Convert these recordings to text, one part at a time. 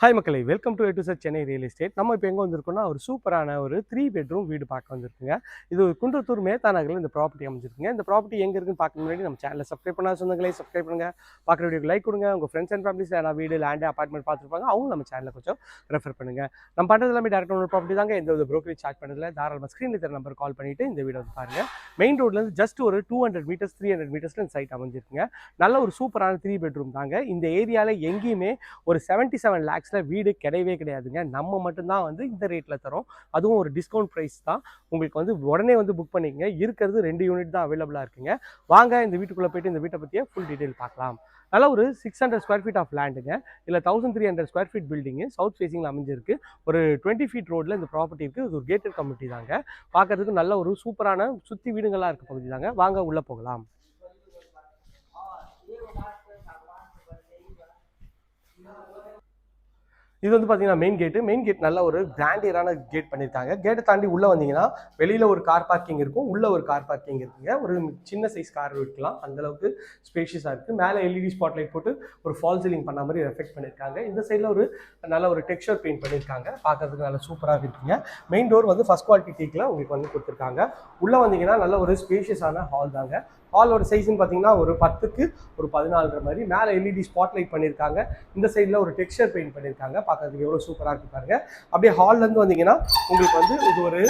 Hi மக்களை welcome to எட்டு sir Chennai real estate நம்ம இப்போ எங்கே வந்திருக்கோம்னா ஒரு சூப்பரான ஒரு த்ரீ பெட்ரூம் வீடு பார்க்க வந்திருக்குங்க. இது ஒரு குன்றத்தூர் மேத்தா நகரில் இந்த ப்ராப்பர்ட்டி அமைஞ்சிருக்குங்க. இந்த ப்ராப்பர்ட்டி எங்கே இருக்குன்னு பார்க்க முன்னாடி நம்ம சேனலை சப்ஸ்கிரைப் பண்ணாத சொந்தங்களே சப்ஸ்கிரைப் பண்ணுங்க. பார்க்குற வீடியோக்கு லைக் கொடுங்க. உங்கள் ஃப்ரெண்ட்ஸ் அண்ட் ஃபேமிலிஸ் நான் வீடு லேண்டு அப்பார்ட்மெண்ட் பார்த்துருப்பாங்க அவங்க நம்ம சேனலை கொஞ்சம் ரெஃபர் பண்ணுங்க. நம்ம பண்ணுறது எல்லாமே டேரக்ட் ஒரு ப்ராப்பர்ட்டி தாங்க. எந்த ஒரு ப்ரோக்கரேஜ் சார்ஜ் பண்ணதில்ல தாராளமாக ஸ்க்ரீனில் தர நம்பர் கால் பண்ணிட்டு இந்த வீடியோ வந்து பாருங்கள் மெயின் ரோட்லேருந்து ஜஸ்ட் ஒரு two hundred meters three hundred மீட்டர்ஸில் இந்த சைட் அமைஞ்சிருக்குங்க. நல்ல ஒரு சூப்பரான த்ரீ பெட்ரூம் தாங்க. இந்த ஏரியாவில் எங்கேயுமே ஒரு செவன்ட்டி செவன் லேக்ஸ் லேக்ஸில் வீடு கிடையவே கிடையாதுங்க. நம்ம மட்டும்தான் வந்து இந்த ரேட்டில் தரோம் அதுவும் ஒரு டிஸ்கவுண்ட் ப்ரைஸ் தான். உங்களுக்கு வந்து உடனே வந்து புக் பண்ணிக்கங்க. இருக்கிறது ரெண்டு யூனிட் தான் அவைலபிளாக இருக்குங்க. வாங்க இந்த வீட்டுக்குள்ளே போயிட்டு இந்த வீட்டை பற்றிய ஃபுல் டீட்டெயில் பார்க்கலாம். நல்லா ஒரு six hundred square feet of லேண்டுங்க இல்லை thousand three hundred square feet building south ஃபேஸிங்கில் அமைஞ்சிருக்கு. ஒரு டுவெண்ட்டி ஃபீட் ரோட்டில் இந்த ப்ராப்பர்ட்டி இருக்குது இது ஒரு கேட்டட் கம்யூனிட்டி தாங்க. பார்க்குறதுக்கு நல்ல ஒரு சூப்பரான சுற்றி வீடுங்களாக இருக்க பகுதி தாங்க. வாங்க உள்ளே போகலாம். இது வந்து பார்த்தீங்கன்னா மெயின் கேட்டு மெயின் கேட் நல்ல ஒரு கிராண்டியரான கேட் பண்ணியிருக்காங்க கேட்டை தாண்டி உள்ளே வந்தீங்கன்னா வெளியில் ஒரு கார் பார்க்கிங் இருக்கும். உள்ளே ஒரு கார் பார்க்கிங் இருக்குங்க. ஒரு சின்ன சைஸ் கார் வைக்கலாம் அந்தளவுக்கு ஸ்பேஷியஸாக இருக்குது மேலே எல்இடி ஸ்பாட் லைட் போட்டு ஒரு ஃபால் சீலிங் பண்ண மாதிரி எஃபெக்ட் பண்ணியிருக்காங்க இந்த சைடில் ஒரு நல்ல ஒரு டெக்ஸ்சர் பெயிண்ட் பண்ணியிருக்காங்க பார்க்கறதுக்கு நல்ல சூப்பராக இருக்குங்க. மெயின் டோர் வந்து ஃபஸ்ட் குவாலிட்டி டீக்கில் உங்களுக்கு வந்து கொடுத்துருக்காங்க. உள்ளே வந்தீங்கன்னா நல்ல ஒரு ஸ்பேஷியஸான ஹால் தாங்க. ஹாலோட சைஸ்ன்னு பார்த்தீங்கன்னா ஒரு பத்துக்கு ஒரு பதினாலுற மாதிரி. மேலே எல்இடி ஸ்பாட் லைட் பண்ணியிருக்காங்க இந்த சைடில் ஒரு டெக்ஸ்சர் பெயிண்ட் பண்ணியிருக்காங்க பார்க்கறதுக்கு எவ்வளோ சூப்பராக இருக்கு பாருங்க. அப்படியே ஹால்லேருந்து வந்தீங்கன்னா உங்களுக்கு வந்து இது ஒரு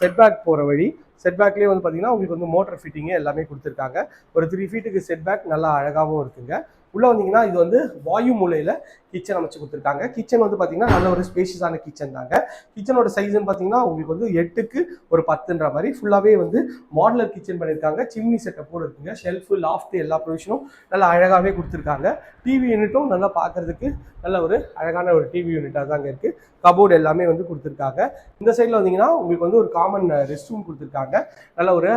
செட்பேக் போகிற வழி. செட்பேக்லேயே வந்து பார்த்தீங்கன்னா உங்களுக்கு வந்து மோட்டர் ஃபிட்டிங்கு எல்லாமே கொடுத்துருக்காங்க. ஒரு த்ரீ ஃபீட்டுக்கு செட்பேக் நல்லா அழகாகவும் இருக்குங்க. உள்ளே வந்தீங்கன்னா இது வந்து வாயு மூலையில் கிச்சன் அமைச்சு கொடுத்துருக்காங்க. கிச்சன் வந்து பார்த்தீங்கன்னா நல்ல ஒரு ஸ்பேஷியஸான கிச்சன் தாங்க. கிச்சனோட சைஸ்ன்னு பார்த்தீங்கன்னா உங்களுக்கு வந்து எட்டுக்கு ஒரு பத்துன்ற மாதிரி ஃபுல்லாகவே வந்து மாடலர் கிச்சன் பண்ணியிருக்காங்க. சிம்னி செட்டப்போடு இருக்குங்க. ஷெல்ஃபு லாஃப்ட் எல்லா ப்ரொவிஷனும் நல்லா அழகாகவே கொடுத்துருக்காங்க. டிவி யூனிட்டும் நல்லா பார்க்கறதுக்கு நல்ல ஒரு அழகான ஒரு டிவி யூனிட்டாக தாங்க இருக்குது கபோர்டு எல்லாமே வந்து கொடுத்துருக்காங்க. இந்த சைடில் வந்தீங்கன்னா உங்களுக்கு வந்து ஒரு காமன் ரெஸ்ட் ரூம் கொடுத்துருக்காங்க. நல்ல ஒரு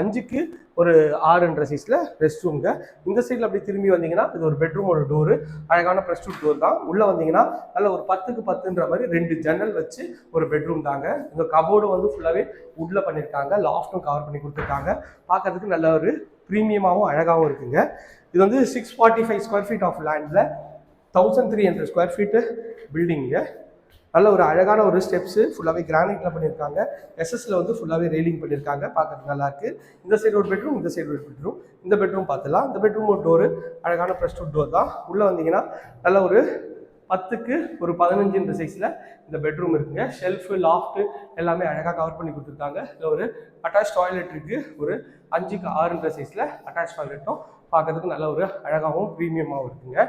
அஞ்சுக்கு ஒரு ஆறுன்ற சைஸில் ரெஸ்ட் ரூம்ங்க இந்த சைடில் அப்படி திரும்பி வந்தீங்கன்னா இது ஒரு பெட்ரூமோட டோரு அழகான ப்ரெஸ் டூ டோர் தான். உள்ளே வந்தீங்கன்னா நல்ல ஒரு பத்துக்கு பத்துன்ற மாதிரி ரெண்டு ஜன்னல் வச்சு ஒரு பெட்ரூம் தாங்க. இந்த கபோர்டு வந்து ஃபுல்லாகவே உட்ல பண்ணியிருக்காங்க லாஃப்ட்டும் கவர் பண்ணி கொடுத்துருக்காங்க. பார்க்கறதுக்கு நல்ல ஒரு ப்ரீமியமாகவும் அழகாகவும் இருக்குங்க. இது வந்து six forty five square feet of லேண்டில் thousand three hundred square feet building நல்ல ஒரு அழகான ஒரு ஸ்டெப்ஸு ஃபுல்லாகவே கிரானைட்டில் பண்ணியிருக்காங்க. எஸ்எஸ்ல வந்து ஃபுல்லாகவே ரெயிலிங் பண்ணியிருக்காங்க. பார்க்கறதுக்கு நல்லா இருக்கு இந்த சைடு ஒரு பெட்ரூம் இந்த சைடு ஒரு பெட்ரூம் இந்த பெட்ரூம் பார்த்துலாம் இந்த பெட்ரூம் ஒரு டோரு அழகான ப்ரெஸ் டோர் தான். உள்ளே வந்தீங்கன்னா நல்ல ஒரு பத்துக்கு ஒரு பதினஞ்சுன்ற சைஸில் இந்த பெட்ரூம் இருக்குங்க. ஷெல்ஃபு லாஃப்ட்டு எல்லாமே அழகாக கவர் பண்ணி கொடுத்துருக்காங்க. இதில் ஒரு அட்டாச் டாய்லெட் இருக்குது ஒரு அஞ்சுக்கு ஆறுன்ற சைஸில் அட்டாச் டாய்லெட்டும் பார்க்கறதுக்கு நல்ல ஒரு அழகாகவும் ப்ரீமியமாகவும் இருக்குங்க.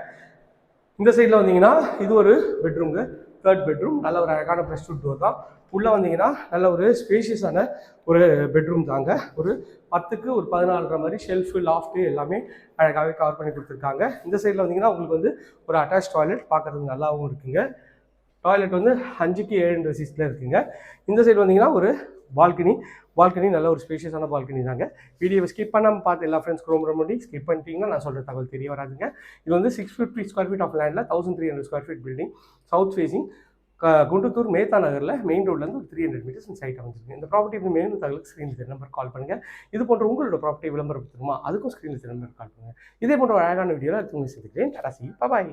இந்த சைடில் வந்தீங்கன்னா இது ஒரு பெட்ரூம்ங்க தேர்ட் பெட்ரூம் நல்ல ஒரு அழகான ப்ரெஸ் டோர் தான். உள்ளே வந்தீங்கன்னா நல்ல ஒரு ஸ்பேஷியஸான ஒரு பெட்ரூம் தாங்க. ஒரு பத்துக்கு ஒரு பதினாலுற மாதிரி ஷெல்ஃபு லாஃப்ட்டு எல்லாமே அழகாகவே கவர் பண்ணி கொடுத்துருக்காங்க. இந்த சைடில் வந்தீங்கன்னா உங்களுக்கு வந்து ஒரு அட்டாச் டாய்லெட் பார்க்கறதுக்கு நல்லாவும் இருக்குங்க. டாய்லெட் வந்து அஞ்சுக்கு ஏழு சீஸில் இருக்குங்க. இந்த சைடு வந்தீங்கன்னா ஒரு பால்கனி. பால்கனி நல்ல ஒரு ஸ்பேஷியஸான பால்கனி தாங்க. வீடியோவை ஸ்கிப் பண்ணாமல் பார்த்து எல்லா ஃப்ரெண்ட்ஸ்க்கு ரொம்ப ரொம்ப ஸ்கிப் பண்ணிட்டீங்கன்னா நான் சொல்கிற தகவல் தெரிய வராதுங்க. இது வந்து six fifty square feet of லேண்டில் thousand three hundred square feet building south facing Kunduthur Mehta நகரில் மெயின் ரோட்லேருந்து ஒரு த்ரீ ஹண்ட்ரட் மீட்டர்ஸ் இந்த சைட் அமைஞ்சிருக்கு. இந்த ப்ராப்பர்ட்டி வந்து மெயின் தகவலுக்கு ஸ்க்ரீனில் நம்பர் கால் பண்ணுங்கள் இது போன்ற உங்களோட ப்ராப்பர்ட்டி விளம்பரம் தெரியுமா அதுக்கும் ஸ்க்ரீனில் நம்பர் கால் பண்ணுங்கள் இதே போன்ற ஒரு அழகான வீடியோவில் உங்களுக்கு சேர்த்துக்கிறேன் டாடா சி பாய்